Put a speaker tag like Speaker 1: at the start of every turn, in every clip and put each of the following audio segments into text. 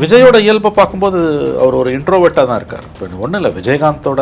Speaker 1: விஜயோட இயல்பை பார்க்கும்போது அவர் ஒரு இன்ட்ரோவெட்டாக தான் இருக்கார். இப்போ ஒன்றும் இல்லை விஜயகாந்தோட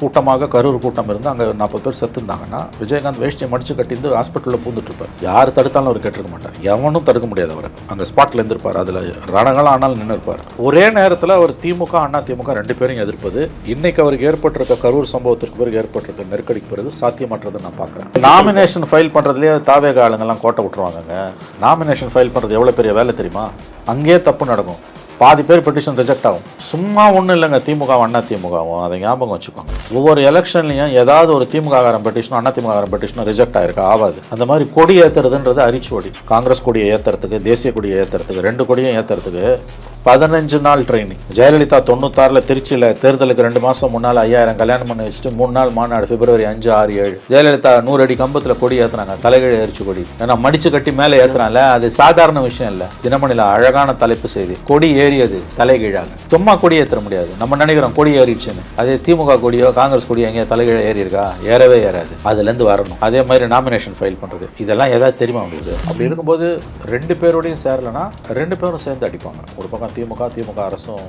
Speaker 1: கூட்டமாக கரூர் கூட்டம் இருந்து அங்கே நாற்பது பேர் செத்துருந்தாங்கன்னா விஜயகாந்த் வேஷ்டியை மடிச்சு கட்டிந்து ஹாஸ்பிட்டலில் பூந்துட்டுருப்பார் யார் தடுத்தாலும் அவர் கேட்டிருக்க மாட்டார். எவனும் தடுக்க முடியாது அவர். அங்கே ஸ்பாட்டில் இருந்திருப்பார். அதில் ரணகாலம் ஆனாலும் நின்று இருப்பார் ஒரே நேரத்தில் அவர் திமுக அண்ணா திமுக ரெண்டு பேரும் எதிர்ப்பது இன்னைக்கு அவருக்கு ஏற்பட்டிருக்க கரூர் சம்பவத்திற்கு பிறகு ஏற்பட்டிருக்க நெருக்கடிக்கு பிறகு சாத்தியமற்றதை நான் பார்க்குறேன். நாமினேஷன் ஃபைல் பண்ணுறதுலேயே தாவேக ஆளுங்கெல்லாம் கோட்டை விட்டுருவாங்க நாமினேஷன் ஃபைல் பண்ணுறது எவ்வளோ பெரிய வேலை தெரியுமா? அங்கேயே தப்பு நடக்கும். பாதி பேர் பெட்டிஷன் ரிஜெக்ட் ஆகும். சும்மா ஒன்றும் இல்லைங்க திமுகவும் அண்ணா திமுகவும். அதை ஞாபகம் வச்சுக்கோங்க. ஒவ்வொரு எலெக்ஷன்லையும் ஏதாவது ஒரு திமுககாரன் பெட்டிஷனும் அண்ணா திமுகாரம் பெட்டிஷனும் ரிஜெக்ட் ஆயிருக்கு? ஆகாது. அந்த மாதிரி கொடி ஏற்றுறதுன்றது அரிச்சுவடி காங்கிரஸ் கொடியை ஏற்றுறதுக்கு தேசிய கொடியை ஏற்றுறதுக்கு ரெண்டு கொடியும் ஏற்றுறதுக்கு பதினஞ்சு நாள் ட்ரைனிங் ஜெயலலிதா தொண்ணூத்தாறில் திருச்சியில் தேர்தலுக்கு ரெண்டு மாதம் முன்னால் ஐயாயிரம் கல்யாணம் பண்ணி வச்சுட்டு மூணு நாள் மாநாடு பிப்ரவரி அஞ்சு ஆறு ஏழு. ஜெயலலிதா நூறு அடி கம்பத்தில் கொடி ஏற்றுனாங்க தலைகீழ எரிச்சு கொடி. ஏன்னா மடிச்சு கட்டி மேலே ஏற்றுனால அது சாதாரண விஷயம் இல்லை. தினமணியில் அழகான தலைப்பு செய்தி. கொடி ஏறியது தலைகீழாக. சும்மா கொடி ஏற்ற முடியாது. நம்ம நினைக்கிறோம் கொடி ஏறிடுச்சுன்னு. அதே திமுக கொடியோ காங்கிரஸ் கொடியோ எங்கேயோ தலைகீழ ஏறி இருக்கா ஏறவே ஏறாது. அதுலேருந்து வரணும். அதே மாதிரி நாமினேஷன் ஃபைல் பண்ணுறது இதெல்லாம் ஏதாவது தெரியுமா உங்களுக்கு? அப்படி இருக்கும்போது ரெண்டு பேரோடையும் சேரலைன்னா ரெண்டு பேரும் சேர்ந்து அடிப்பாங்க. ஒரு பக்கம் திமுக திமுக அரசும்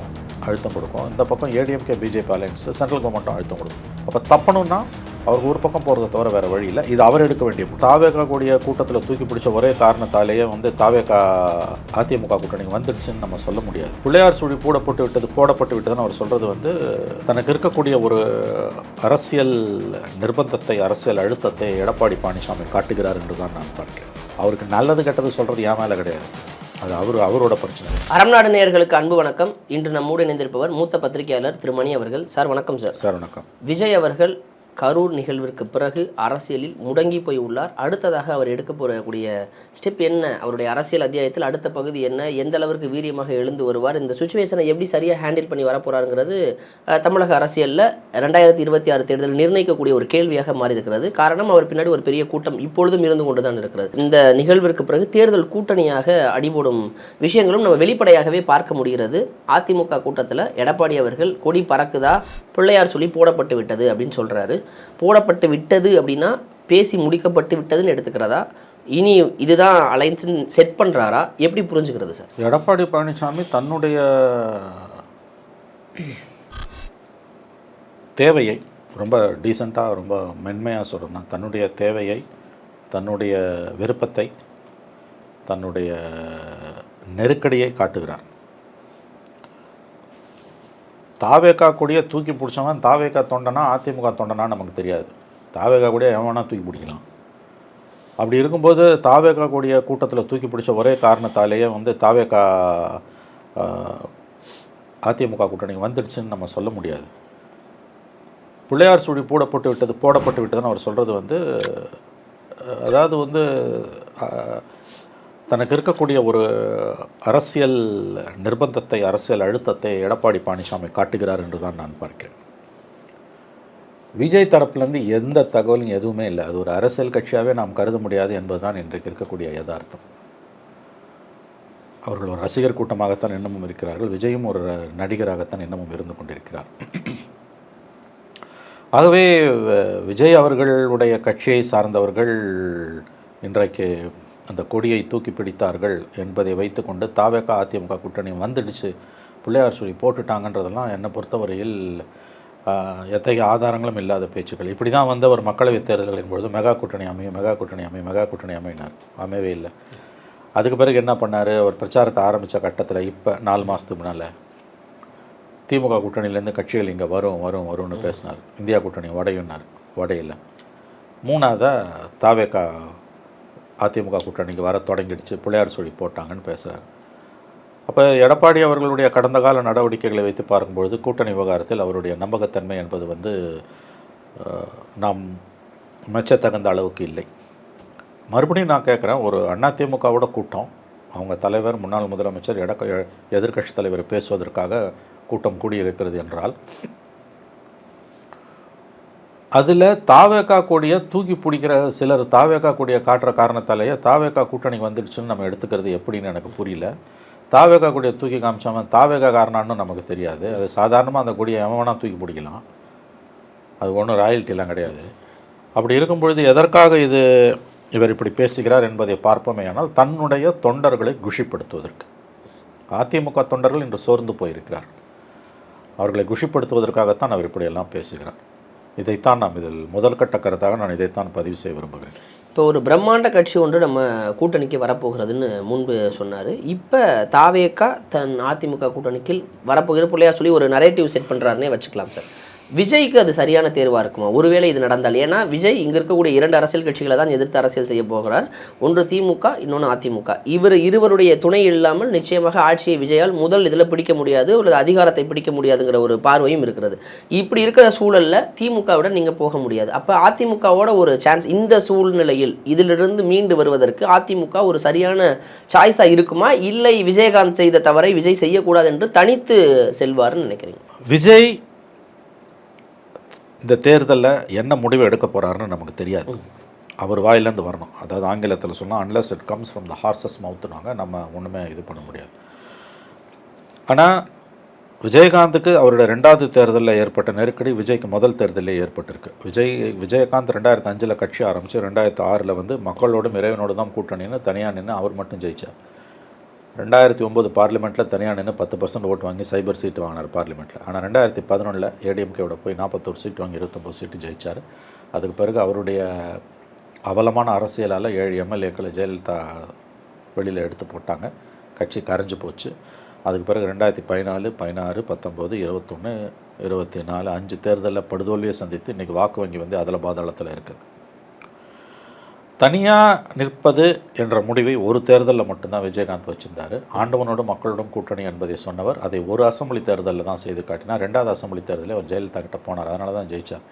Speaker 1: அழுத்தம் கொடுக்கும். இந்த பக்கம் ஏடிஎம்கே பிஜேபி அலையன்ஸ் சென்ட்ரல் கவர்மெண்ட்டும் அழுத்தம் கொடுக்கும். அப்போ தப்பணும்னா அவருக்கு ஒரு பக்கம் போகிறத தவிர வேறு வழி இல்லை. இது அவர் எடுக்க வேண்டிய தாவேக்கா கூடிய கூட்டத்தில் தூக்கி பிடிச்ச ஒரே காரணத்தாலேயே வந்து தாவேக்கா அதிமுக கூட்டணி வந்துடுச்சுன்னு நம்ம சொல்ல முடியாது. பிள்ளையார் சுழி போடப்பட்டு விட்டது போடப்பட்டு விட்டதுன்னு அவர் சொல்கிறது வந்து தனக்கு இருக்கக்கூடிய ஒரு அரசியல் நிர்பந்தத்தை அரசியல் அழுத்தத்தை எடப்பாடி பழனிசாமி காட்டுகிறார் என்று தான் நான் பார்க்கிறேன். அவருக்கு நல்லது கெட்டது சொல்கிறது ஏன் மேலே கிடையாது. அது அவர் அவரோட பிரச்சனை.
Speaker 2: அறம்நாடு நேயர்களுக்கு அன்பு வணக்கம். இன்று நம்மோடு இணைந்திருப்பவர் மூத்த பத்திரிகையாளர் திரு மணி அவர்கள். சார் வணக்கம் சார்.
Speaker 1: சார் வணக்கம்.
Speaker 2: விஜய் அவர்கள் கரூர் நிகழ்விற்கு பிறகு அரசியலில் முடங்கி போய் உள்ளார். அடுத்ததாக அவர் எடுக்க போகக்கூடிய ஸ்டெப் என்ன? அவருடைய அரசியல் அத்தியாயத்தில் அடுத்த பகுதி என்ன? எந்த அளவிற்கு வீரியமாக எழுந்து வருவார்? இந்த சுச்சுவேஷனை எப்படி சரியாக ஹேண்டில் பண்ணி வரப்போகிறாருங்கிறது தமிழக அரசியலில் ரெண்டாயிரத்தி இருபத்தி ஆறு தேர்தல் நிர்ணயிக்கக்கூடிய ஒரு கேள்வியாக மாறி இருக்கிறது காரணம் அவர் பின்னாடி ஒரு பெரிய கூட்டம் இப்பொழுதும் இருந்து கொண்டு தான் இருக்கிறது. இந்த நிகழ்விற்கு பிறகு தேர்தல் கூட்டணியாக அடிபடும் விஷயங்களும் நம்ம வெளிப்படையாகவே பார்க்க முடிகிறது. அதிமுக கூட்டத்தில் எடப்பாடி அவர்கள் கொடி பறக்குதா? பிள்ளையார் சொல்லி போடப்பட்டு விட்டது அப்படின்னு சொல்கிறாரு போடப்பட்டு விட்டது அப்படின்னா பேசி முடிக்கப்பட்டு விட்டதுன்னு எடுத்துக்கிறதா? இனி இதுதான் அலைன்ஸ்ன்னு செட் பண்ணுறாரா எப்படி புரிஞ்சுக்கிறது சார்?
Speaker 1: எடப்பாடி பழனிசாமி தன்னுடைய தேவையை ரொம்ப டீசெண்டாக ரொம்ப மென்மையாக சொல்லணும் தன்னுடைய தேவையை தன்னுடைய விருப்பத்தை தன்னுடைய நெருக்கடியை காட்டுகிறார். தாவேக்கா கூடிய தூக்கி பிடிச்சவன் தாவேக்கா தொண்டனா அதிமுக தொண்டனா நமக்கு தெரியாது. தாவேக்கா கூடிய எவன் தூக்கி பிடிக்கலாம். அப்படி இருக்கும்போது தாவேக்கா கூடிய கூட்டத்தில் தூக்கி பிடிச்ச ஒரே காரணத்தாலேயே வந்து தாவேக்கா அதிமுக கூட்டணி வந்துடுச்சுன்னு நம்ம சொல்ல முடியாது. பிள்ளையார் சுடி போடப்பட்டு விட்டது போடப்பட்டு விட்டதுன்னு அவர் சொல்கிறது வந்து அதாவது வந்து தனக்கு இருக்கக்கூடிய ஒரு அரசியல் நிர்பந்தத்தை அரசியல் அழுத்தத்தை எடப்பாடி பழனிசாமி காட்டுகிறார் என்று தான் நான் பார்க்கிறேன். விஜய் தரப்புலேருந்து எந்த தகவலும் எதுவுமே இல்லை. அது ஒரு அரசியல் கட்சியாகவே நாம் கருத முடியாது என்பதுதான் இன்றைக்கு இருக்கக்கூடிய யதார்த்தம். அவர்கள் ஒரு ரசிகர் கூட்டமாகத்தான் இன்னமும் இருக்கிறார்கள். விஜயும் ஒரு நடிகராகத்தான் இன்னமும் இருந்து கொண்டிருக்கிறார். ஆகவே வ- விஜய் அவர்களுடைய கட்சியை சார்ந்தவர்கள் இன்றைக்கு அந்த கொடியை தூக்கி பிடித்தார்கள் என்பதை வைத்துக்கொண்டு தாவேக்கா அதிமுக கூட்டணி வந்துடுச்சு. பிள்ளையார் சொல்லி போட்டுட்டாங்கன்றதெல்லாம் என்னை பொறுத்தவரையில் எத்தகைய ஆதாரங்களும் இல்லாத பேச்சுக்கள். இப்படி தான் வந்து ஒரு மக்களவைத் தேர்தல்களின் பொழுது மெகா கூட்டணி அமையும் மெகா கூட்டணி அமையும் மெகா கூட்டணி அமையினார் அமையவே இல்லை. அதுக்கு பிறகு என்ன பண்ணார்? அவர் பிரச்சாரத்தை ஆரம்பித்த கட்டத்தில் இப்போ நாலு மாதத்துக்கு முன்னால் திமுக கூட்டணியிலேருந்து கட்சிகள் இங்கே வரும் வரும் வரும்னு பேசினார். இந்தியா கூட்டணி உடையுன்னார் உடையில மூணாவதாக தாவேக்கா அதிமுக கூட்டணிக்கு வர தொடங்கிடுச்சு. பிள்ளையார் சொல்லி போட்டாங்கன்னு பேசுகிறார் அப்போ எடப்பாடி அவர்களுடைய கடந்த கால நடவடிக்கைகளை வைத்து பார்க்கும்பொழுது கூட்டணி விவகாரத்தில் அவருடைய நம்பகத்தன்மை என்பது வந்து நாம் மெச்சத்தகுந்த அளவுக்கு இல்லை. மறுபடியும் நான் கேட்குறேன் ஒரு அதிமுகவோட கூட்டம் அவங்க தலைவர் முன்னாள் முதலமைச்சர் எடக்க எதிர்க்கட்சி தலைவர் பேசுவதற்காக கூட்டம் கூடியிருக்கிறது என்றால் அதில் தாவேக்கா கூடிய தூக்கி பிடிக்கிற சிலர் தாவேக்கா கூடிய காட்டுற காரணத்தாலேயே தாவேக்கா கூட்டணிக்கு வந்துடுச்சுன்னு நம்ம எடுத்துக்கிறது எப்படின்னு எனக்கு புரியல. தாவேக்கா கூடிய தூக்கி காமிச்சாம தாவேக்கா காரணம்னு நமக்கு தெரியாது. அது சாதாரணமாக அந்த கொடியை எவனா தூக்கி பிடிக்கலாம். அது ஒன்றும் ராயல்ட்டிலாம் கிடையாது. அப்படி இருக்கும் பொழுது எதற்காக இது இவர் இப்படி பேசுகிறார் என்பதை பார்ப்போமே ஆனால் தன்னுடைய தொண்டர்களை குஷிப்படுத்துவதற்கு. அதிமுக தொண்டர்கள் இன்று சோர்ந்து போயிருக்கிறார் அவர்களை குஷிப்படுத்துவதற்காகத்தான் அவர் இப்படியெல்லாம் பேசுகிறார். இதைத்தான் நாம் இதில் முதல் கட்ட கருத்தாக நான் இதைத்தான் பதிவு செய்ய விரும்புகிறேன்.
Speaker 2: இப்போ ஒரு பிரம்மாண்ட கட்சி ஒன்று நம்ம கூட்டணிக்கு வரப்போகிறதுன்னு முன்பு சொன்னார். இப்போ தாவேக்கா தன் அதிமுக கூட்டணிக்கு வரப்போகிற பிள்ளையா சொல்லி ஒரு நரேட்டிவ் செட் பண்ணுறாருன்னே வச்சுக்கலாம் சார். விஜய்க்கு அது சரியான தேர்வாக இருக்குமா? ஒருவேளை இது நடந்தால். ஏன்னா விஜய் இங்கே இருக்கக்கூடிய இரண்டு அரசியல் கட்சிகளை தான் எதிர்த்து அரசியல் செய்ய போகிறார். ஒன்று திமுக இன்னொன்று அதிமுக. இவர் இருவருடைய துணை இல்லாமல் நிச்சயமாக ஆட்சியை விஜயால் முதல் இதில் பிடிக்க முடியாது அல்லது அதிகாரத்தை பிடிக்க முடியாதுங்கிற ஒரு பார்வையும் இருக்கிறது. இப்படி இருக்கிற சூழலில் திமுகவிட நீங்கள் போக முடியாது. அப்போ அதிமுகவோட ஒரு சான்ஸ் இந்த சூழ்நிலையில் இதிலிருந்து மீண்டு வருவதற்கு அதிமுக ஒரு சரியான சாய்ஸாக இருக்குமா? இல்லை விஜயகாந்த் செய்த தவறை விஜய் செய்யக்கூடாது என்று தனித்து செல்வார்னு நினைக்கிறீங்க.
Speaker 1: விஜய் இந்த தேர்தலில் என்ன முடிவு எடுக்க போகிறாருன்னு நமக்கு தெரியாது. அவர் வாயிலேருந்து வரணும். அதாவது ஆங்கிலத்தில் சொன்னால் unless it comes from the horse's மவுத்துனாங்க நம்ம ஒன்றுமே இது பண்ண முடியாது. ஆனால் விஜயகாந்துக்கு அவருடைய ரெண்டாவது தேர்தலில் ஏற்பட்ட நெருக்கடி விஜய்க்கு முதல் தேர்தலில் ஏற்பட்டிருக்கு. விஜய் விஜயகாந்த் ரெண்டாயிரத்து அஞ்சில் கட்சி ஆரம்பித்து ரெண்டாயிரத்து ஆறில் வந்து மக்களோடும் இறைவனோடு தான் கூட்டணின்னு தனியாக நின்று அவர் மட்டும் ஜெயிச்சார். ரெண்டாயிரத்தி ஒம்பது பார்லிமெண்ட்டில் தனியாக நின்று பத்து பர்சன்ட் ஓட்டு வாங்கி சைபர் சீட்டு வாங்கினார் பார்லிமெண்ட்டில் ஆனால் ரெண்டாயிரத்தி பதினொன்றில் ஏடிஎம்கேவோட போய் நாற்பத்தோரு சீட் வாங்கி இருபத்தொம்பது சீட்டு ஜெயிச்சார். அதுக்கு பிறகு அவருடைய அவலமான அரசியலால் ஏழு எம்எல்ஏக்களை ஜெயலலிதா வெளியில் எடுத்து போட்டாங்க. கட்சி கரைஞ்சு போச்சு. அதுக்கு பிறகு ரெண்டாயிரத்தி பதினாலு பதினாறு பத்தொம்போது இருபத்தொன்று இருபத்தி நாலு அஞ்சு தேர்தலில் படுதோல்வியை சந்தித்து இன்றைக்கி வாக்கு வங்கி வந்து அதில் பாதாளத்தில் இருக்குது தனியாக நிற்பது என்ற முடிவை ஒரு தேர்தலில் மட்டும்தான் விஜயகாந்த் வச்சிருந்தார். ஆண்டவனோடும் மக்களோடும் கூட்டணி என்பதை சொன்னவர். அதை ஒரு அசம்பிளி தேர்தலில் தான் செய்து காட்டினார். ரெண்டாவது அசம்பிளி தேர்தலில் அவர் ஜெயலலிதா கிட்ட போனார். அதனால தான் ஜெயிச்சார்.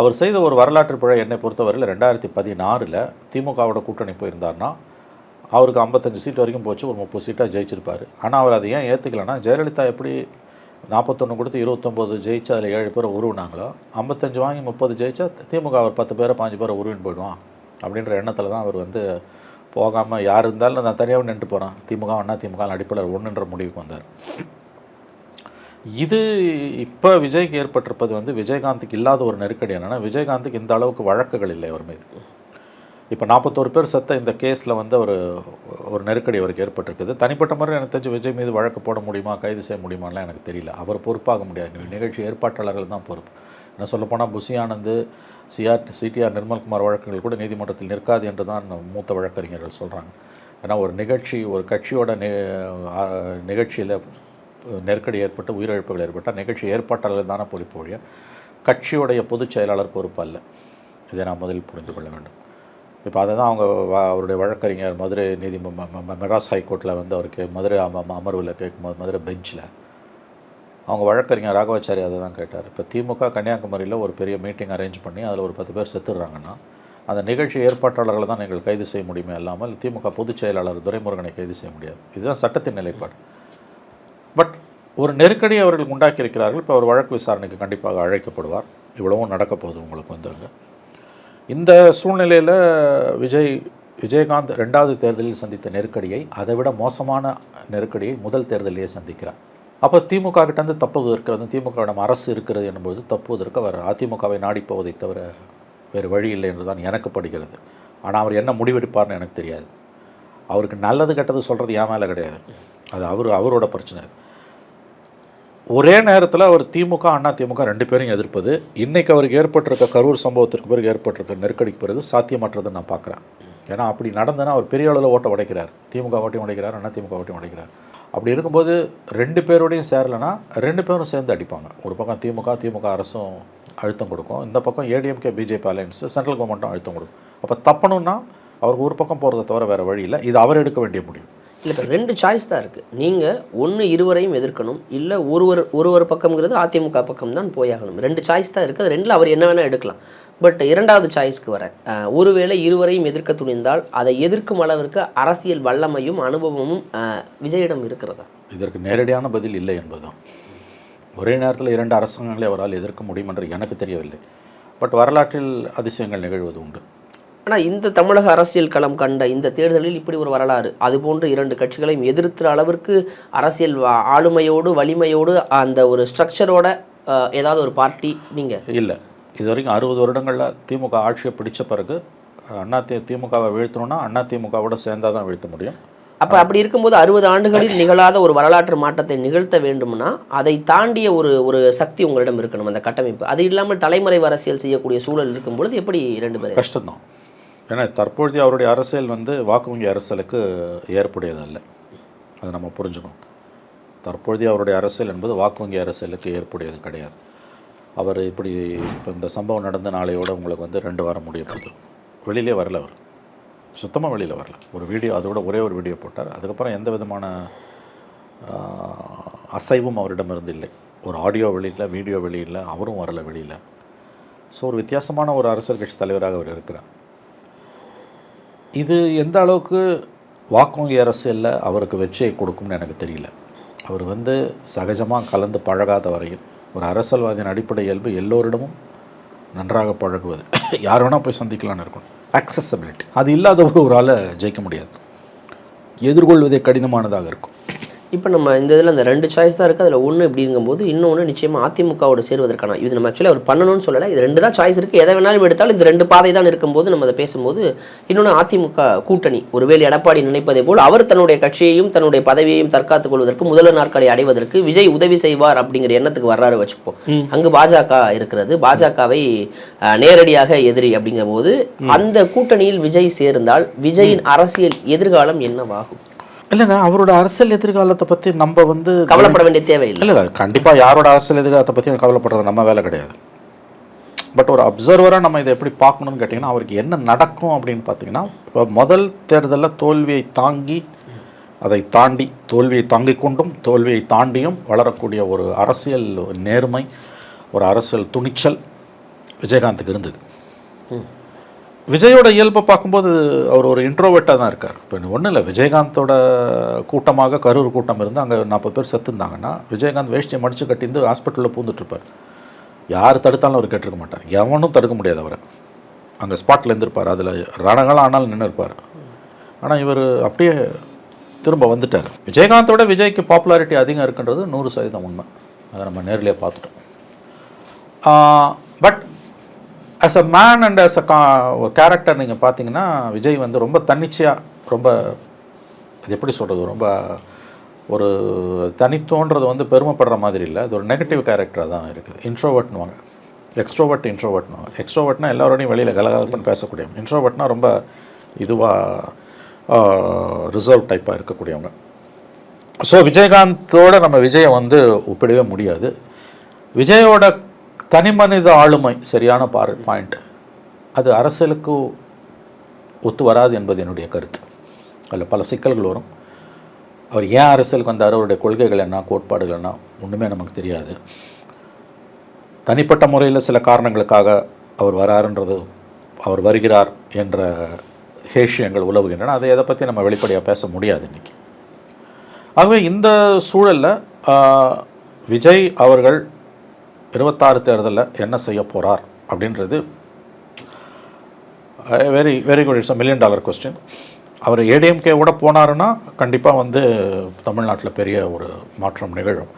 Speaker 1: அவர் செய்த ஒரு வரலாற்று பிழை என்னை பொறுத்தவரையில் ரெண்டாயிரத்தி பதினாறில் திமுகவோட கூட்டணி போயிருந்தார்னா அவருக்கு ஐம்பத்தஞ்சு சீட் வரைக்கும் போச்சு. ஒரு முப்பது சீட்டாக ஜெயிச்சிருப்பார். ஆனால் அவர் அதை ஏன் ஏற்றுக்கலன்னா ஜெயலலிதா எப்படி நாற்பத்தொன்று கொடுத்து இருபத்தொம்போது ஜெயிச்சா அதில் ஏழு பேரை உருவினாங்களோ ஐம்பத்தஞ்சு வாங்கி முப்பது ஜெயிச்சா திமுக அவர் பத்து பேரை பாஞ்சு பேரை உருவின்னு போயிடுவான். அப்படின்ற எண்ணத்தில் தான் அவர் வந்து போகாமல் யார் இருந்தாலும் நான் தனியாக நின்று போகிறேன் திமுக அண்ணா திமுக அடிப்படையில் ஒன்றுன்ற முடிவுக்கு வந்தார். இது இப்போ விஜய்க்கு ஏற்பட்டிருப்பது வந்து விஜயகாந்துக்கு இல்லாத ஒரு நெருக்கடி என்னென்னா விஜயகாந்துக்கு இந்த அளவுக்கு வழக்குகள் இல்லை அவர் மீது. இப்போ நாற்பத்தோரு பேர் செத்த இந்த கேஸில் வந்து ஒரு ஒரு நெருக்கடி அவருக்கு ஏற்பட்டிருக்குது. தனிப்பட்ட முறை எனக்கு தெரிஞ்சு விஜய் மீது வழக்கு போட முடியுமா கைது செய்ய முடியுமான்லாம் எனக்கு தெரியல. அவர் பொறுப்பாக முடியாது. நிகழ்ச்சி ஏற்பாட்டாளர்கள் தான் பொறுப்பு. என்ன சொல்லப்போனால் புசி ஆனந்த் சிஆர் சிடிஆர் நிர்மல்குமார் வழக்குகள் கூட நீதிமன்றத்தில் நிற்காது என்று தான் மூத்த வழக்கறிஞர்கள் சொல்கிறாங்க ஏன்னா ஒரு நிகழ்ச்சி ஒரு கட்சியோட நிகழ்ச்சியில் நெருக்கடி ஏற்பட்டு உயிரிழப்புகள் ஏற்பட்டால் நிகழ்ச்சி ஏற்பாட்டாளர்கள் தானே பொறுப்பு ஒழிய கட்சியுடைய பொதுச் செயலாளர் பொறுப்பு அல்ல. இதை நாம் முதலில் புரிந்து கொள்ள வேண்டும். இப்போ அதை தான் அவங்க அவருடைய வழக்கறிஞர் மதுரை நீதி ம- ம- ம- மெட்ராஸ் ஹைகோர்ட்டில் வந்து அவருக்கு மதுரை அம- அமர்வில் கேட்கும்போது மதுரை பெஞ்சில் அவங்க வழக்கறிஞர் ராகவாச்சாரி அதை தான் கேட்டார். இப்போ திமுக கன்னியாகுமரியில் ஒரு பெரிய மீட்டிங் அரேஞ்ச் பண்ணி அதில் ஒரு பத்து பேர் செத்துடுறாங்கன்னா அந்த நிகழ்ச்சி ஏற்பாட்டாளர்களை தான் நீங்கள் கைது செய்ய முடியுமே இல்லாமல் திமுக பொதுச் செயலாளர் துரைமுருகனை கைது செய்ய முடியாது. இதுதான் சட்டத்தின் நிலைப்பாடு. பட் ஒரு நெருக்கடி அவர்கள் உண்டாக்கியிருக்கிறார்கள். இப்போ அவர் வழக்கு விசாரணைக்கு கண்டிப்பாக அழைக்கப்படுவார். இவ்வளவும் நடக்க போகுது உங்களுக்கு வந்து இந்த சூழ்நிலையில் விஜய் விஜயகாந்த் ரெண்டாவது தேர்தலில் சந்தித்த நெருக்கடியை அதை விட மோசமான நெருக்கடியை முதல் தேர்தலிலேயே சந்திக்கிறார். அப்போ திமுக கிட்டேருந்து தப்புவதற்கு வந்து திமுகவிடம் அரசு இருக்கிறது என்பது தப்புவதற்கு அவர் அதிமுகவை நாடி போவதை தவிர வேறு வழி இல்லை என்று தான் எனக்கு படுகிறது. ஆனால் அவர் என்ன முடிவெடுப்பார்னு எனக்கு தெரியாது. அவருக்கு நல்லது கெட்டது சொல்கிறது ஏன் மேலே கிடையாது. அது அவர் அவரோட பிரச்சனை ஒரே நேரத்தில் அவர் திமுக அண்ணா திமுக ரெண்டு பேரும் எதிர்ப்பது இன்றைக்கு அவருக்கு ஏற்பட்டிருக்க கரூர் சம்பவத்திற்கு பிறகு ஏற்பட்டிருக்க நெருக்கடிக்கு பிறகு சாத்தியமற்றதை நான் பார்க்குறேன் ஏன்னா அப்படி நடந்ததுன்னா அவர் பெரிய அளவில் ஓட்ட உடைக்கிறார். திமுக ஓட்டையும் உடைக்கிறார் அண்ணா திமுக ஓட்டையும் உடைக்கிறார். அப்படி இருக்கும்போது ரெண்டு பேரோடையும் சேரலைன்னா ரெண்டு பேரும் சேர்ந்து அடிப்பாங்க. ஒரு பக்கம் திமுக திமுக அரசும் அழுத்தம் கொடுக்கும். இந்த பக்கம் ஏடிஎம்கே பிஜேபி அலையன்ஸ் சென்ட்ரல் கவர்மெண்ட்டும் அழுத்தம் கொடுக்கும். அப்போ தப்பணும்னா அவருக்கு ஒரு பக்கம் போகிறத தவிர வேறு வழி இல்லை. இது அவர் எடுக்க வேண்டிய முடியும்
Speaker 2: இல்லை இப்போ ரெண்டு சாய்ஸ் தான் இருக்குது நீங்கள் ஒன்று இருவரையும் எதிர்க்கணும். இல்லை ஒருவர் ஒருவர் பக்கம்ங்கிறது அதிமுக பக்கம் தான் போயாகணும். ரெண்டு சாய்ஸ் தான் இருக்குது அது ரெண்டில் அவர் என்ன வேணால் எடுக்கலாம். பட் இரண்டாவது சாய்ஸ்க்கு வர ஒருவேளை இருவரையும் எதிர்க்க துணிந்தால் அதை எதிர்க்கும் அளவிற்கு அரசியல் வல்லமையும் அனுபவமும் விஜயிடம் இருக்கிறதா?
Speaker 1: இதற்கு நேரடியான பதில் இல்லை என்பதுதான். ஒரே நேரத்தில் இரண்டு அரசாங்கங்களை அவரால் எதிர்க்க முடியும் என்று எனக்கு தெரியவில்லை. பட் வரலாற்றில் அதிசயங்கள் நிகழ்வது உண்டு.
Speaker 2: ஆனால் இந்த தமிழக அரசியல் களம் கண்ட இந்த தேர்தலில் இப்படி ஒரு வரலாறு. அதுபோன்று இரண்டு கட்சிகளையும் எதிர்க்கிற அளவிற்கு அரசியல் ஆளுமையோடு வலிமையோடு அந்த ஒரு ஸ்ட்ரக்சரோட ஏதாவது ஒரு பார்ட்டி நீங்கள்
Speaker 1: இல்லை. இது வரைக்கும் அறுபது வருடங்களில் திமுக ஆட்சியை பிடிச்ச பிறகு அண்ணா தி திமுகவை வீழ்த்தணும்னா அண்ணா திமுகவோட சேர்ந்தால் தான் வீழ்த்த முடியும்.
Speaker 2: அப்ப அப்படி இருக்கும்போது அறுபது ஆண்டுகளில் நிகழாத ஒரு வரலாற்று மாற்றத்தை நிகழ்த்த வேண்டும்னா அதை தாண்டிய ஒரு ஒரு சக்தி உங்களிடம் இருக்கணும் அந்த கட்டமைப்பு. அது இல்லாமல் தலைமறைவு அரசியல் செய்யக்கூடிய சூழல் இருக்கும் பொழுது எப்படி ரெண்டு பேரும்?
Speaker 1: கஷ்டம்தான். ஏன்னா தற்பொழுதைய அவருடைய அரசியல் வந்து வாக்கு வங்கி அரசியலுக்கு ஏற்புடையதல்ல. அதை நம்ம புரிஞ்சுக்கணும். தற்பொழுதைய அவருடைய அரசியல் என்பது வாக்கு வங்கி அரசியலுக்கு ஏற்புடையது கிடையாது. அவர் இப்படி இப்போ இந்த சம்பவம் நடந்த நாளையோட உங்களுக்கு வந்து ரெண்டு வாரம் முடிய போகுது. வெளியிலே வரல அவர். சுத்தமாக வெளியில் வரல. ஒரு வீடியோ அதோட ஒரே ஒரு வீடியோ போட்டார். அதுக்கப்புறம் எந்த விதமான அசைவும் அவரிடமிருந்து இல்லை. ஒரு ஆடியோ வெளியில் வீடியோ வெளியில் அவரும் வரல வெளியில். ஸோ ஒரு வித்தியாசமான ஒரு அரசியல் கட்சி தலைவராக அவர் இருக்கிறார். இது எந்த அளவுக்கு வாக்குவங்கி அரசியலில் அவருக்கு வெற்றியை கொடுக்கும்னு எனக்கு தெரியல. அவர் வந்து சகஜமாக கலந்து பழகாத வரையில் ஒரு அரசியல்வாதியின் அடிப்படை இயல்பு எல்லோரிடமும் நன்றாக பழகுவது. யார் வேணால் போய் சந்திக்கலாம்னு இருக்கணும். அக்சசபிலிட்டி அது இல்லாதவர்கள் ஒரு ஒரு ஆளை ஜெயிக்க முடியாது. எதிர்கொள்வதே கடினமானதாக இருக்கும்.
Speaker 2: இப்போ நம்ம இந்த இதில் அந்த ரெண்டு சாய்ஸ் தான் இருக்குது அதில் ஒன்று இப்படிங்கும்போது இன்னொன்று நிச்சயமாக அதிமுகவோட சேருவதற்கான இது நம்ம ஆக்சுவலி அவர் பண்ணணும்னு சொல்லலை. இது ரெண்டு தான் சாய்ஸ் இருக்குது எதை வேணாலும் எடுத்தாலும் இந்த ரெண்டு பாதை தான் இருக்கும்போது நம்ம அதை பேசும்போது இன்னொன்று அதிமுக கூட்டணி. ஒருவேளை எடப்பாடி நினைப்பதை போல் அவர் தன்னுடைய கட்சியையும் தன்னுடைய பதவியையும் தற்காத்துக் கொள்வதற்கு முதல்வர் நாற்காலி அடைவதற்கு விஜய் உதவி செய்வார் அப்படிங்கிற எண்ணத்துக்கு வர்றாரு வச்சுப்போம். அங்கு பாஜக இருக்கிறது. பாஜகவை நேரடியாக எதிரி அப்படிங்கிற போது அந்த கூட்டணியில் விஜய் சேர்ந்தால் விஜயின் அரசியல் எதிர்காலம் என்னவாகும்?
Speaker 1: இல்லைங்க அவரோட அரசியல் எதிர்காலத்தை பற்றி நம்ம வந்து
Speaker 2: கவலைப்பட வேண்டிய தேவையில்லை.
Speaker 1: இல்லை இல்லை கண்டிப்பாக யாரோட அரசியல் எதிர்காலத்தை பற்றி கவலைப்படுறது நம்ம வேலை கிடையாது. பட் ஒரு அப்சர்வராக நம்ம இதை எப்படி பார்க்கணும்னு கேட்டிங்கன்னா அவருக்கு என்ன நடக்கும் அப்படின்னு பார்த்தீங்கன்னா இப்போ முதல் தேர்தலில் தோல்வியை தாங்கி அதை தாண்டி தோல்வியை தாங்கிக் கொண்டும் தோல்வியை தாண்டியும் வளரக்கூடிய ஒரு அரசியல் நேர்மை ஒரு அரசியல் துணிச்சல் விஜயகாந்துக்கு இருந்தது. விஜயோட இயல்பை பார்க்கும்போது அவர் ஒரு இன்ட்ரோவெட்டாக தான் இருக்கார். இப்போ ஒன்றும் இல்லை விஜயகாந்தோட கூட்டமாக கரூர் கூட்டம் இருந்து அங்கே நாற்பது பேர் செத்துருந்தாங்கன்னா விஜயகாந்த் வேஷ்டியை மடித்து கட்டிந்து ஹாஸ்பிட்டலில் பூந்துட்ருப்பார் யார் தடுத்தாலும் அவர் கேட்டிருக்க மாட்டார். எவனும் தடுக்க முடியாது அவரை. அங்கே ஸ்பாட்டில் இருந்திருப்பார். அதில் ரணகாலம் ஆனாலும் நின்று இருப்பார் ஆனால் இவர் அப்படியே திரும்ப வந்துட்டார். விஜயகாந்தோட விஜய்க்கு பாப்புலாரிட்டி அதிகம் இருக்குன்றது நூறு சதவீதம் உண்மை. அதை நம்ம நேரிலே பார்த்துட்டோம். But as a man and as a கா ஒரு கேரக்டர் நீங்கள் பார்த்தீங்கன்னா விஜய் வந்து ரொம்ப தன்னிச்சையாக ரொம்ப அது எப்படி சொல்கிறது ரொம்ப ஒரு தனித்தோன்றது வந்து பெருமைப்படுற மாதிரி இல்லை. அது ஒரு நெகட்டிவ் கேரக்டராக தான் இருக்குது. இன்ட்ரோவர்ட்னுவாங்க எக்ஸ்ட்ரோவர்ட் இன்ட்ரோவர்ட்னுவாங்க எக்ஸ்ட்ரோவர்ட்னா எல்லாரோடையும் வெளியில் கலகலப்புன்னு பேசக்கூடிய இன்ட்ரோவர்ட்னா ரொம்ப இதுவாக ரிசர்வ் டைப்பாக இருக்கக்கூடியவங்க. ஸோ விஜயகாந்தோட நம்ம விஜயை வந்து ஒப்பிடவே முடியாது. விஜயோட தனிமனித ஆளுமை சரியான பாரு பாயிண்ட் அது அரசியலுக்கு ஒத்து வராது என்பது என்னுடைய கருத்து. அதில் பல சிக்கல்கள் வரும். அவர் ஏன் அரசியலுக்கு வந்தார்? அவருடைய கொள்கைகள் என்ன? கோட்பாடுகள் என்ன? ஒன்றுமே நமக்கு தெரியாது. தனிப்பட்ட முறையில் சில காரணங்களுக்காக அவர் வராருன்றது அவர் வருகிறார் என்ற ஹேஷியங்கள் உலவுகின்றன. அதை எதை பற்றி நம்ம வெளிப்படையாக பேச முடியாது இன்றைக்கி ஆகவே இந்த சூழலில் விஜய் அவர்கள் இருபத்தாறு தேர்தலில் என்ன செய்ய போகிறார் அப்படின்றது very very good it's a million dollar question அவர் ஏடிஎம்கே கூட போனாருன்னா கண்டிப்பாக வந்து தமிழ்நாட்டில் பெரிய ஒரு மாற்றம் நிகழும்.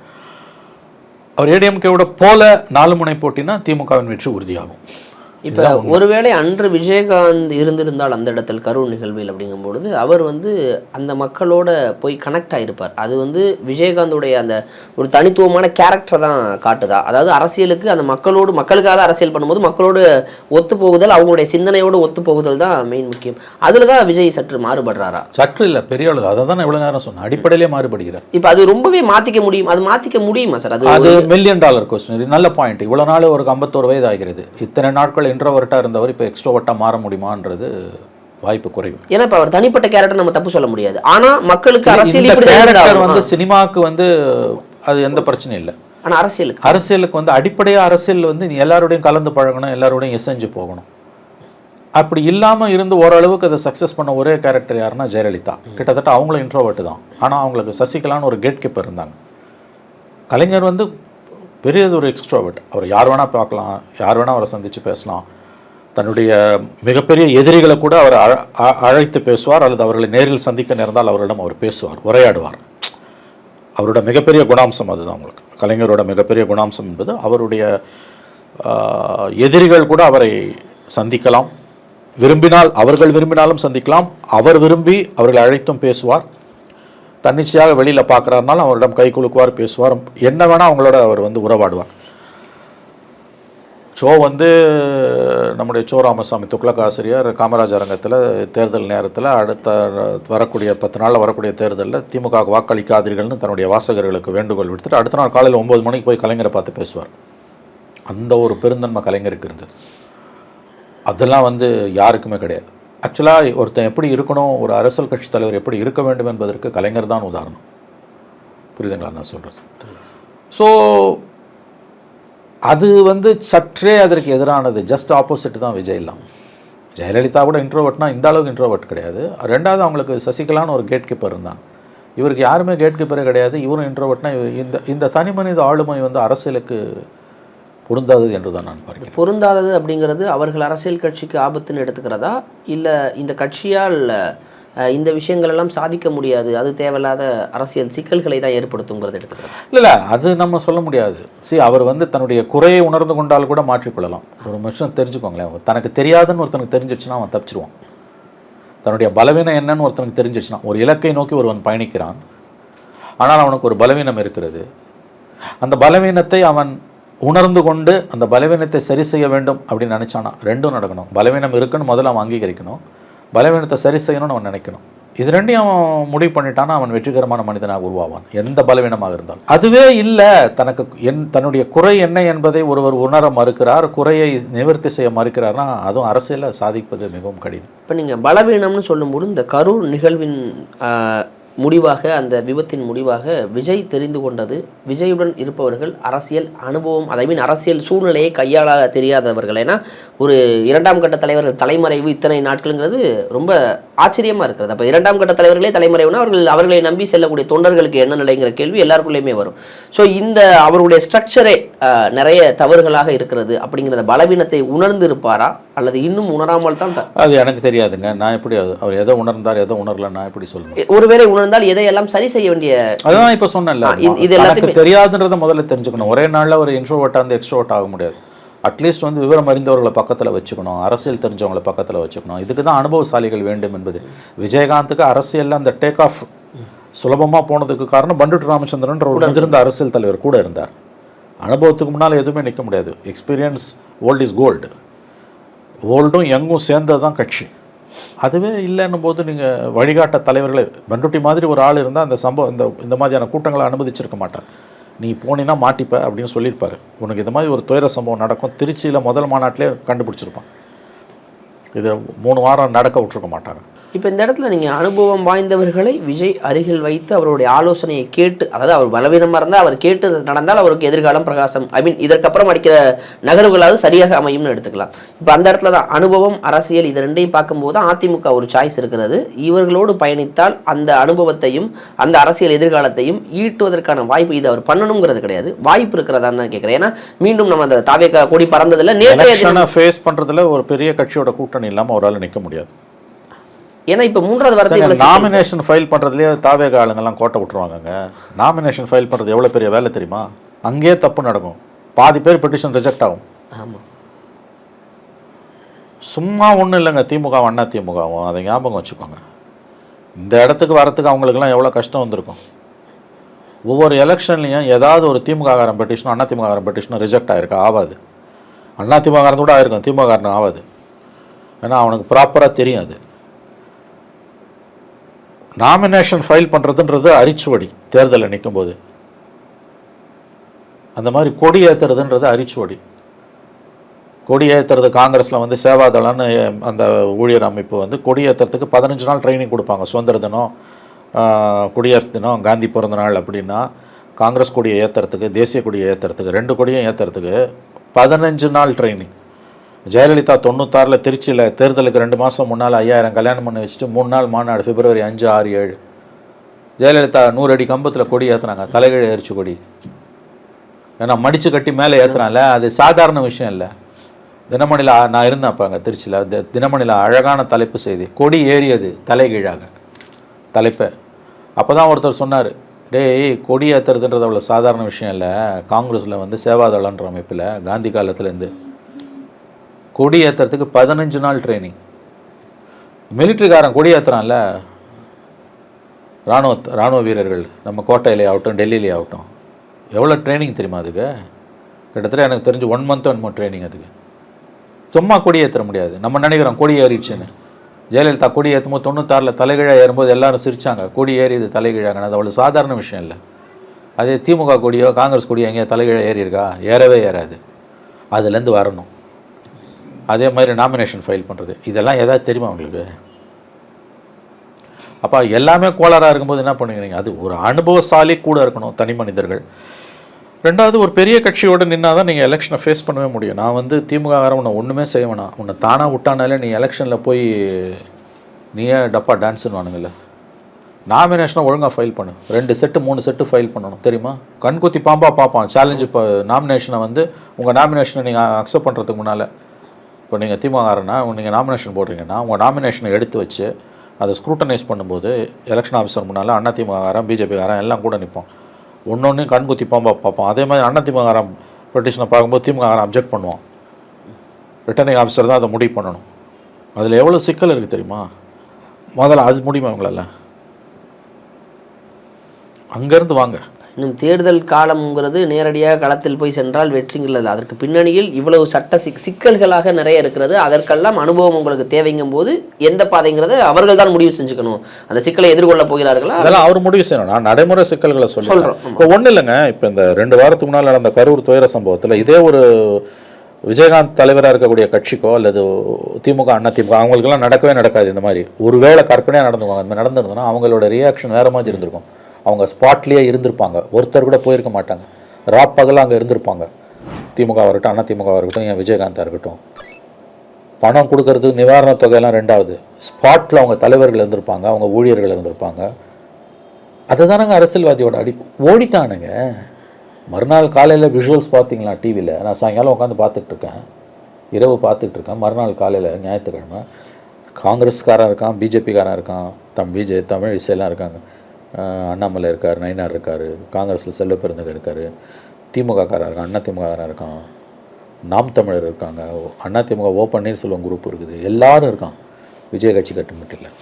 Speaker 1: அவர் ஏடிஎம்கேவோட போல நாலு முனை போட்டினா திமுகவின் வெற்றி உறுதியாகும்.
Speaker 2: இப்போ ஒருவேளை அன்று விஜயகாந்த் இருந்திருந்தால் அந்த இடத்தில் கரூர் நிகழ்வில் அப்படிங்கும்பொழுது அவர் வந்து அந்த மக்களோட போய் கனெக்ட் ஆகிருப்பார் அது வந்து விஜயகாந்தோடைய அந்த ஒரு தனித்துவமான கேரக்டர் தான் காட்டுதா? அதாவது அரசியலுக்கு அந்த மக்களோடு மக்களுக்காக அரசியல் பண்ணும்போது மக்களோடு ஒத்து போகுதல் அவங்களுடைய சிந்தனையோடு ஒத்து போகுதல் தான் மெயின் முக்கியம். அதில் தான் விஜய் சற்று மாறுபடுறாரா?
Speaker 1: சற்று இல்லை பெரிய அளவு. அதை தான் இவ்வளோ நேரம் சொன்னேன் அடிப்படையிலே மாறுபடுகிறார்
Speaker 2: இப்போ அது ரொம்பவே மாற்றிக்க முடியும். அது மாற்றிக்க முடியுமா சார் அது
Speaker 1: அது மில்லியன் டாலர் கொஸ்டின் நல்ல பாயிண்ட் இவ்வளோ நாள் ஒரு ஐம்பத்தோரு வயது ஆகிறது. இத்தனை நாட்கள் இன்ட்ரோவர்ட்டாக இருந்தவர் இப்போ எக்ஸ்ட்ரோவர்ட்டாக மாற முடியுமான்றது வாய்ப்பு குறைவு.
Speaker 2: ஏன்னா இப்போ அவர் தனிப்பட்ட கேரக்டர் நம்ம தப்பு சொல்ல முடியாது. ஆனா மக்களுக்கு அரசியல்
Speaker 1: கேரக்டர். வந்து சினிமாவுக்கு வந்து அது எந்த பிரச்சனையும் இல்லை.
Speaker 2: ஆனா அரசியலுக்கு.
Speaker 1: அரசியலுக்கு வந்து அடிப்படையாக அரசியல் வந்து நீ எல்லாரோடையும் கலந்து பழகணும் எல்லாரோடையும் இசைஞ்சு போகணும். அப்படி இல்லாமல் இருந்து ஓரளவுக்கு அதை சக்ஸஸ் பண்ண ஒரே கேரக்டர் யாருன்னா ஜெயலலிதா. கிட்டத்தட்ட அவங்களும் இன்ட்ரோவர்ட் தான். ஆனால் அவங்களுக்கு சசிகலான்னு ஒரு கேட் கீப்பர் இருந்தாங்க. கலைஞர் வந்து பெரியது ஒரு எக்ஸ்ட்ராவர்ட் அவர் யார் வேணால் பார்க்கலாம் யார் வேணால் அவரை சந்தித்து பேசலாம். தன்னுடைய மிகப்பெரிய எதிரிகளை கூட அவர் அழ- அ- அழைத்து பேசுவார் அல்லது அவர்களை நேரில் சந்திக்க நேர்ந்தால் அவரிடம் அவர் பேசுவார் உரையாடுவார். அவரோட மிகப்பெரிய குணாம்சம் அதுதான் உங்களுக்கு கலைஞரோட மிகப்பெரிய குணாம்சம் என்பது அவருடைய எதிரிகள் கூட அவரை சந்திக்கலாம். விரும்பினால் அவர்கள் விரும்பினாலும் சந்திக்கலாம். அவர் விரும்பி அவர்களை அழைத்தும் பேசுவார். தன்னிச்சையாக வெளியில் பார்க்குறாருனாலும் அவரிடம் கை குலுக்குவார் பேசுவார். என்ன வேணால் அவங்களோட அவர் வந்து உறவாடுவார். சோ வந்து நம்முடைய சோ ராமசாமி துக்ளக் ஆசிரியர் காமராஜ் அரங்கத்தில் தேர்தல் நேரத்தில் அடுத்த வரக்கூடிய பத்து நாளில் வரக்கூடிய தேர்தலில் திமுக வாக்களிக்காதீர்கள்னு தன்னுடைய வாசகர்களுக்கு வேண்டுகோள் விடுத்துட்டு அடுத்த நாள் காலையில் ஒம்பது மணிக்கு போய் கலைஞரை பார்த்து பேசுவார். அந்த ஒரு பெருந்தன்மை கலைஞருக்கு இருந்தது. அதெல்லாம் வந்து யாருக்குமே கிடையாது. ஆக்சுவலாக ஒருத்தன் எப்படி இருக்கணும் ஒரு அரசியல் கட்சி தலைவர் எப்படி இருக்க வேண்டும் என்பதற்கு கலைஞர் தான் உதாரணம். புரியுதுங்களா நான் சொல்கிறது ஸோ அது வந்து சற்றே அதற்கு எதிரானது. ஜஸ்ட் ஆப்போசிட் தான் விஜய்லாம் ஜெயலலிதா கூட இன்ட்ரோவர்ட்னா இந்த அளவுக்கு இன்ட்ரோவர்ட் கிடையாது. ரெண்டாவது அவங்களுக்கு சசிகலான்னு ஒரு கேட் கீப்பர் இருந்தாங்க இவருக்கு யாருமே கேட் கீப்பரே கிடையாது. இவரும் இன்ட்ரோவர்ட்னா இந்த இந்த தனி மனித ஆளுமை வந்து அரசியலுக்கு பொருந்தாதது என்று தான் நான் பார்க்கிறேன்.
Speaker 2: பொருந்தாதது அப்படிங்கிறது அவர்கள் அரசியல் கட்சிக்கு ஆபத்துன்னு எடுத்துக்கிறதா? இல்லை இந்த கட்சியால் இந்த விஷயங்கள் எல்லாம் சாதிக்க முடியாது அது தேவையில்லாத அரசியல் சிக்கல்களை தான் ஏற்படுத்துங்கிறது எடுத்துக்கிறதா?
Speaker 1: இல்லை இல்லை அது நம்ம சொல்ல முடியாது. See அவர் வந்து தன்னுடைய குறையை உணர்ந்து கொண்டால் கூட மாற்றிக்கொள்ளலாம். ஒரு மனுஷன் தெரிஞ்சுக்கோங்களேன் தனக்கு தெரியாதுன்னு ஒருத்தனுக்கு தெரிஞ்சிச்சுன்னா அவன் தப்பிச்சிருவான். தன்னுடைய பலவீனம் என்னன்னு ஒருத்தனுக்கு தெரிஞ்சிச்சுன்னா ஒரு இலக்கை நோக்கி ஒருவன் பயணிக்கிறான். ஆனால் அவனுக்கு ஒரு பலவீனம் இருக்கிறது. அந்த பலவீனத்தை அவன் உணர்ந்து கொண்டு அந்த பலவீனத்தை சரி செய்ய வேண்டும் அப்படின்னு நினச்சானா? ரெண்டும் நடக்கணும். பலவீனம் இருக்குன்னு முதல்ல அவன் அங்கீகரிக்கணும். பலவீனத்தை சரி செய்யணும்னு அவன் நினைக்கணும். இது ரெண்டையும் அவன் முடிவு பண்ணிட்டானா? அவன் வெற்றிகரமான மனிதனாக உருவாவான். எந்த பலவீனமாக இருந்தாலும். அதுவே இல்லை தனக்கு என் தன்னுடைய குறை என்ன என்பதை ஒருவர் உணர மறுக்கிறார். குறையை நிவர்த்தி செய்ய மறுக்கிறார்னா அதுவும் அரசியலில் சாதிப்பது மிகவும் கடினம்.
Speaker 2: இப்போ நீங்கள் பலவீனம்னு சொல்லும்போது இந்த கரூர் நிகழ்வின் முடிவாக அந்த விபத்தின் முடிவாக விஜய் தெரிந்து கொண்டது. விஜயுடன் இருப்பவர்கள் அரசியல் அனுபவம் அதை மீன் அரசியல் சூழ்நிலையை கையாள தெரியாதவர்கள். ஏன்னா ஒரு இரண்டாம் கட்ட தலைவர்கள் தலைமறைவு இத்தனை நாட்களுங்கிறது ரொம்ப ஆச்சரியமாக இருக்கிறது. அப்போ இரண்டாம் கட்ட தலைவர்களே தலைமறைவுனா அவர்கள் அவர்களை நம்பி செல்லக்கூடிய தொண்டர்களுக்கு என்ன நிலைங்கிற கேள்வி எல்லாருக்குள்ளேயுமே வரும். ஸோ இந்த அவருடைய ஸ்ட்ரக்சரே நிறைய தவறுகளாக இருக்கிறது அப்படிங்கிறத பலவீனத்தை உணர்ந்து இருப்பாரா அல்லது இன்னும் உணராமல் தான்
Speaker 1: அது எனக்கு தெரியாதுங்க. நான் எப்படி அது அவர் எதை உணர்ந்தார் எதை உணரல நான் எப்படி சொல்லணும்
Speaker 2: ஒருவேளை உணர்ந்தால் எதையெல்லாம் சரி செய்ய வேண்டிய
Speaker 1: அதான் இப்போ சொன்னேன்ல.
Speaker 2: இது- எல்லாத்தையுமே-
Speaker 1: தெரியாதுன்றதை முதல்ல தெரிஞ்சுக்கணும். ஒரே நாளில் ஒரு இன்ட்ரோவர்ட்டாக இருந்து எக்ஸ்ட்ரோவர்ட் ஆக முடியாது. அட்லீஸ்ட் வந்து விவரம் அறிந்தவர்களை பக்கத்தில் வச்சுக்கணும். அரசியல் தெரிஞ்சவங்களை பக்கத்தில் வச்சுக்கணும். இதுக்கு தான் அனுபவசாலிகள் வேண்டும் என்பது. விஜயகாந்துக்கு அரசியலில் அந்த டேக் ஆஃப் சுலபமாக போனதுக்கு காரணம் பண்டுட்டு ராமச்சந்திரன்ற ஒரு முதிர்ந்த அரசியல் தலைவர் கூட இருந்தார். அனுபவத்துக்கு முன்னால் எதுவுமே நிற்க முடியாது. எக்ஸ்பீரியன்ஸ் ஓல்ட் இஸ் கோல்டு ஓல்டும் யங்கும் சேர்ந்தது தான் கட்சி. அதுவே இல்லைன்னும் போது நீங்கள் வழிகாட்ட தலைவர்களே பண்டுட்டி மாதிரி ஒரு ஆள் இருந்தால் அந்த சம்பவம் இந்த இந்த மாதிரியான கூட்டங்களை அனுமதிச்சிருக்க மாட்டார் நீ போனீன்னா மாட்டிப்ப அப்படின்னு சொல்லியிருப்பார். உனக்கு இந்த மாதிரி ஒரு துயர சம்பவம் நடக்கும் திருச்சியில் முதல் மாநாட்டிலே கண்டுபிடிச்சிருப்பான். இதை மூணு வாரம் நடக்க விட்டுருக்க மாட்டாங்க.
Speaker 2: இப்போ இந்த இடத்துல நீங்கள் அனுபவம் வாய்ந்தவர்களை விஜய் அருகில் வைத்து அவருடைய ஆலோசனையை கேட்டு அதாவது அவர் பலவீனமாக இருந்தால் அவர் கேட்டு நடந்தால் அவருக்கு எதிர்காலம் பிரகாசம். ஐ மீன் இதற்கப்புறம் அடிக்கிற நகர்வுகளாவது சரியாக அமையும்னு எடுத்துக்கலாம். இப்போ அந்த இடத்துல தான் அனுபவம் அரசியல் இது ரெண்டையும் பார்க்கும்போது அதிமுக ஒரு சாய்ஸ் இருக்கிறது. இவர்களோடு பயணித்தால் அந்த அனுபவத்தையும் அந்த அரசியல் எதிர்காலத்தையும் ஈட்டுவதற்கான வாய்ப்பு இது அவர் பண்ணணுங்கிறது கிடையாது. வாய்ப்பு இருக்கிறதான்னு தான் கேட்குறேன். ஏன்னா மீண்டும் நம்ம அந்த தாவேக்கா கொடி பறந்ததில் நேற்றைய
Speaker 1: ஃபேஸ் பண்ணுறதுல ஒரு பெரிய கட்சியோட கூட்டணி இல்லாமல் அவரால் நிற்க முடியாது.
Speaker 2: ஏன்னா இப்போ மூன்றாவது வாரத்தை இவ்வளவு சிக்கல்
Speaker 1: நாமினேஷன் ஃபைல் பண்ணுறதுலேயே தாவேக ஆளுங்கெல்லாம் கோட்டை விட்டுருவாங்கங்க. நாமினேஷன் ஃபைல் பண்ணுறது எவ்வளோ பெரிய வேலை தெரியுமா? அங்கேயே தப்பு நடக்கும். பாதி பேர் பெட்டிஷன் ரிஜெக்ட் ஆகும்.
Speaker 2: ஆமாம்
Speaker 1: சும்மா ஒன்றும் இல்லைங்க திமுக அண்ணா திமுகவும். அதை ஞாபகம் வச்சுக்கோங்க. இந்த இடத்துக்கு வரத்துக்கு அவங்களுக்குலாம் எவ்வளோ கஷ்டம் வந்திருக்கும். ஒவ்வொரு எலெக்ஷன்லையும் ஏதாவது ஒரு திமுககாரன் பெட்டிஷனும் அண்ணா திமுககாரன் பெட்டிஷனும் ரிஜெக்ட் ஆகிருக்கா ஆகாது. அண்ணா திமுககாரன் கூட ஆயிருக்கும் திமுககாரன் ஆகாது. ஏன்னா அவனுக்கு ப்ராப்பராக தெரியும் அது. நாமினேஷன் ஃபைல் பண்ணுறதுன்றது அரிச்சுவடி தேர்தலில் நிற்கும் போது அந்த மாதிரி கொடி ஏற்றுறதுன்றது அரிச்சுவடி. கொடி ஏற்றுறது காங்கிரஸில் வந்து சேவாதளம்னு அந்த ஊழியர் அமைப்பு வந்து கொடி ஏற்றுறதுக்கு பதினஞ்சு நாள் ட்ரைனிங் கொடுப்பாங்க. சுதந்திர தினம் குடியரசு தினம் காந்தி பிறந்த நாள் அப்படின்னா காங்கிரஸ் கொடியை ஏற்றுறதுக்கு தேசிய கொடியை ஏற்றுறதுக்கு ரெண்டு கொடியும் ஏற்றுறதுக்கு பதினஞ்சு நாள் ட்ரைனிங். ஜெயலலிதா தொண்ணூத்தாறில் திருச்சியில் தேர்தலுக்கு ரெண்டு மாதம் முன்னால் ஐயாயிரம் கல்யாணம் பண்ணி வச்சுட்டு மூணு நாள் மாநாடு பிப்ரவரி அஞ்சு ஆறு ஏழு. ஜெயலலிதா நூறு அடி கம்பத்தில் கொடி ஏற்றுனாங்க தலைகீழ எரிச்சு கொடி. ஏன்னா மடிச்சு கட்டி மேலே ஏற்றுனால அது சாதாரண விஷயம் இல்லை. தினமணியில் நான் இருந்தேன் அப்போ அங்கே திருச்சியில். தினமணியில் அழகான தலைப்பு செய்தி. கொடி ஏறியது தலைகீழாக. தலைப்பை. அப்போ தான் ஒருத்தர் சொன்னார் டேய் கொடி ஏற்றுறதுன்றது அவ்வளோ சாதாரண விஷயம் இல்லை. காங்கிரஸில் வந்து சேவாதளன்ற அமைப்பில் காந்தி காலத்துலேருந்து கொடி ஏற்றுறதுக்கு பதினஞ்சு நாள் ட்ரைனிங் மிலிட்ரிக்காரன் கொடி ஏற்றுறான்ல இராணுவ இராணுவ வீரர்கள் நம்ம கோட்டையிலே ஆகட்டும் டெல்லியிலே ஆகட்டும். எவ்வளோ ட்ரைனிங் தெரியுமா அதுக்கு? கிட்டத்தட்ட எனக்கு தெரிஞ்சு one month one month training அதுக்கு. சும்மா கொடி ஏற்ற முடியாது. நம்ம நினைக்கிறோம் கொடி ஏறிடுச்சுன்னு. ஜெயலலிதா கொடி ஏற்றும் போது தொண்ணூத்தாறில் தலைகீழாக ஏறும்போது எல்லாரும் சிரிச்சாங்க. கொடி ஏறிது தலைகீழாங்கன்னு. அது அவ்வளோ சாதாரண விஷயம் இல்லை. அதே திமுக கொடியோ காங்கிரஸ் கொடியோ எங்கேயோ தலைகீழாக ஏறியிருக்கா? ஏறவே ஏறாது. அதுலேருந்து வரணும். அதே மாதிரி நாமினேஷன் ஃபைல் பண்ணுறது இதெல்லாம் எதாவது தெரியுமா உங்களுக்கு? அப்போ எல்லாமே கோளாறாக இருக்கும்போது என்ன பண்ணுவீங்க அது ஒரு அனுபவசாலி கூட இருக்கணும் தனி மனிதர்கள். ரெண்டாவது ஒரு பெரிய கட்சியோடு நின்னா தான் நீங்கள் எலெக்ஷனை ஃபேஸ் பண்ணவே முடியும். நான் வந்து திமுக உன்னை ஒன்றுமே செய்ய வேணாம். உன்னை தானாக விட்டானாலே நீ எலெக்ஷனில் போய் நீயே டப்பா டான்ஸுன்னு வானுங்கல்ல நாமினேஷனை ஒழுங்காக ஃபைல் பண்ணு. ரெண்டு செட்டு மூணு செட்டு ஃபைல் பண்ணணும். தெரியுமா? கண்குத்தி பாம்பா பார்ப்பான் சேலஞ்சு இப்போ நாமினேஷனை வந்து உங்கள் நாமினேஷனை நீங்கள் அக்செப்ட் பண்ணுறதுக்கு முன்னால் இப்போ நீங்கள் திமுகனா நீங்கள் நாமினேஷன் போடுறீங்கன்னா உங்கள் நாமினேஷனை எடுத்து வச்சு அதை ஸ்க்ரூட்டனைஸ் பண்ணும்போது எலெக்ஷன் ஆஃபீஸர் முன்னால் அண்ணா திமுககாரன் பிஜேபிக்காரன் எல்லாம் கூட நிற்போம் ஒன்று கண்குத்தி பாம்பா பார்ப்போம். அதே மாதிரி அண்ணா திமுககாரன் பெட்டிஷனை பார்க்கும்போது திமுககாரன் அப்ஜெக்ட் பண்ணுவான். ரிட்டர்னிங் ஆஃபீஸர் தான் அதை முடிவு பண்ணணும். அதில் எவ்வளோ சிக்கல் இருக்குது தெரியுமா? முதல்ல அது முடியுமா இவங்களால அங்கேருந்து வாங்க.
Speaker 2: இன்னும் தேர்தல் காலம்ங்கிறது நேரடியாக களத்தில் போய் சென்றால் வெற்றிங்கிறது அதற்கு பின்னணியில் இவ்வளவு சட்ட சிக் சிக்கல்களாக நிறைய இருக்கிறது. அதற்கெல்லாம் அனுபவம் உங்களுக்கு தேவைங்கும் போது எந்த பாதைங்கிறத அவர்கள் தான் முடிவு செஞ்சுக்கணும். அந்த சிக்கலை எதிர்கொள்ள போகிறார்களா?
Speaker 1: அதெல்லாம் அவர் முடிவு செய்யணும். நான் நடைமுறை சிக்கல்களை
Speaker 2: ஆமா.
Speaker 1: இப்போ ஒன்றும் இல்லைங்க. இப்போ இந்த ரெண்டு வாரத்துக்கு முன்னால் நடந்த கரூர் துயர சம்பவத்தில் இதே ஒரு விஜயகாந்த் தலைவராக இருக்கக்கூடிய கட்சிக்கோ அல்லது திமுக அண்ணா திமுக அவங்களுக்கெல்லாம் நடக்கவே நடக்காது இந்த மாதிரி. ஒருவேளை கற்பனையாக நடந்துக்குவாங்க. அந்த மாதிரி நடந்திருந்ததுன்னா அவங்களோட ரியாக்ஷன் வேறு மாதிரி இருந்திருக்கும். அவங்க ஸ்பாட்லேயே இருந்திருப்பாங்க. ஒருத்தர் கூட போயிருக்க மாட்டாங்க. ராப்பகலாக அங்கே இருந்திருப்பாங்க. திமுக இருக்கட்டும் அண்ணா திமுகவாக இருக்கட்டும் என் விஜயகாந்தாக இருக்கட்டும். பணம் கொடுக்கறது நிவாரணத் தொகையெல்லாம் ரெண்டாவது. ஸ்பாட்டில் அவங்க தலைவர்கள் இருந்திருப்பாங்க அவங்க ஊழியர்கள் இருந்திருப்பாங்க. அதுதானங்க அரசியல்வாதியோட அடி ஓடிட்டானுங்க. மறுநாள் காலையில் விஷுவல்ஸ் பார்த்தீங்களா டிவியில் நான் சாயங்காலம் உட்காந்து பார்த்துட்ருக்கேன் இரவு பார்த்துட்ருக்கேன் மறுநாள் காலையில் ஞாயிற்றுக்கிழமை. காங்கிரஸ்காரன் இருக்கான் பிஜேபிக்காரன் இருக்கான் தம் பிஜே தமிழ் இசையெல்லாம் இருக்காங்க. அண்ணாமலை இருக்கார் நயினார் இருக்கார் காங்கிரஸில் செல்வ பெருந்தகை இருக்கார் இருக்கான் அண்ணா திமுககாரன் இருக்கான் நாம் தமிழர் இருக்காங்க. அண்ணா திமுக ஓ பன்னீர்செல்வம் குரூப் இருக்குது. எல்லாரும் இருக்கான். விஜய் கட்சி கட்டு மட்டும் இல்லை.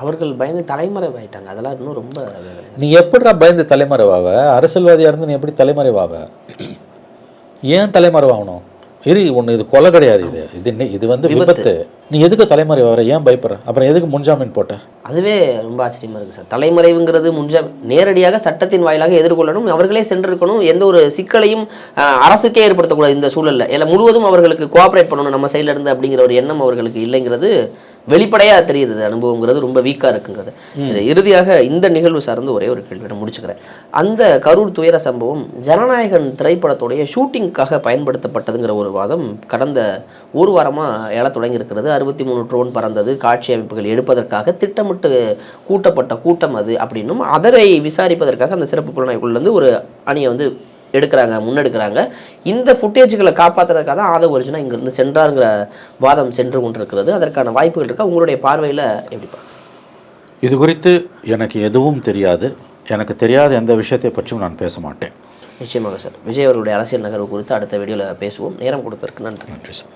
Speaker 2: அவர்கள் பயந்து தலைமறைவாயிட்டாங்க அதெல்லாம் இன்னும் ரொம்ப.
Speaker 1: நீ எப்படிடா பயந்து தலைமறைவாவ? அரசியல்வாதியாக இருந்து நீ எப்படி தலைமறைவாவ? ஏன் தலைமறைவாகணும்? இரு ஒன்று இது கொலை கிடையாது இது. இது இது வந்து விபத்து. நீ எதுக்கு தலைமறைவாகிற ஏன் பயப்படுற? அப்புறம் எதுக்கு முன்ஜாமீன் போட்ட?
Speaker 2: அதுவே ரொம்ப ஆச்சரியமாக இருக்குது சார். தலைமறைவுங்கிறது முன்ஜா நேரடியாக சட்டத்தின் வாயிலாக எதிர்கொள்ளணும் அவர்களே சென்றிருக்கணும் எந்த ஒரு சிக்கலையும் அரசுக்கே ஏற்படுத்தக்கூடாது இந்த சூழலில். இல்லை முழுவதும் அவர்களுக்கு கோஆப்ரேட் பண்ணணும் நம்ம சைடில் இருந்து அப்படிங்கிற ஒரு எண்ணம் அவர்களுக்கு இல்லைங்கிறது வெளிப்படையா தெரியுது அனுபவங்கிறது ரொம்ப வீக்கா இருக்குங்கிறது. சரி இறுதியாக இந்த நிகழ்வு சார்ந்து ஒரே ஒரு கேள்வியோட முடிச்சுக்கிறேன். அந்த கரூர் துயர சம்பவம் ஜனநாயகன் திரைப்படத்துடைய ஷூட்டிங்காக பயன்படுத்தப்பட்டதுங்கிற ஒரு வாதம் கடந்த ஒரு வாரமா எழத் தொடங்கி இருக்கிறது அறுபத்தி மூணு ட்ரோன் பறந்தது காட்சி அமைப்புகள் எடுப்பதற்காக திட்டமிட்டு கூட்டப்பட்ட கூட்டம் அது அப்படின்னும் அதரை விசாரிப்பதற்காக அந்த சிறப்பு புலனாய்வுக்குள்ளேருந்து ஒரு அணியை வந்து எடுக்கிறாங்க முன்னெடுக்கிறாங்க. இந்த ஃபுட்டேஜ்களை காப்பாற்றுறதுக்காக தான் ஆதவ ஒரிஜினா இங்கிருந்து சென்றாருங்கிற வாதம் சென்று கொண்டிருக்கிறது. அதற்கான வாய்ப்புகள் இருக்கா? உங்களுடைய பார்வையில் எப்படிப்பா
Speaker 1: இது குறித்து எனக்கு எதுவும் தெரியாது. எனக்கு தெரியாத எந்த விஷயத்தை பற்றியும் நான் பேச மாட்டேன்.
Speaker 2: நிச்சயமாக சார். விஜய் அவர்களுடைய அரசியல் நகர்வு குறித்து அடுத்த வீடியோவில் பேசுவோம். நேரம் கொடுத்ததற்கு நன்றி.
Speaker 1: நன்றி சார்.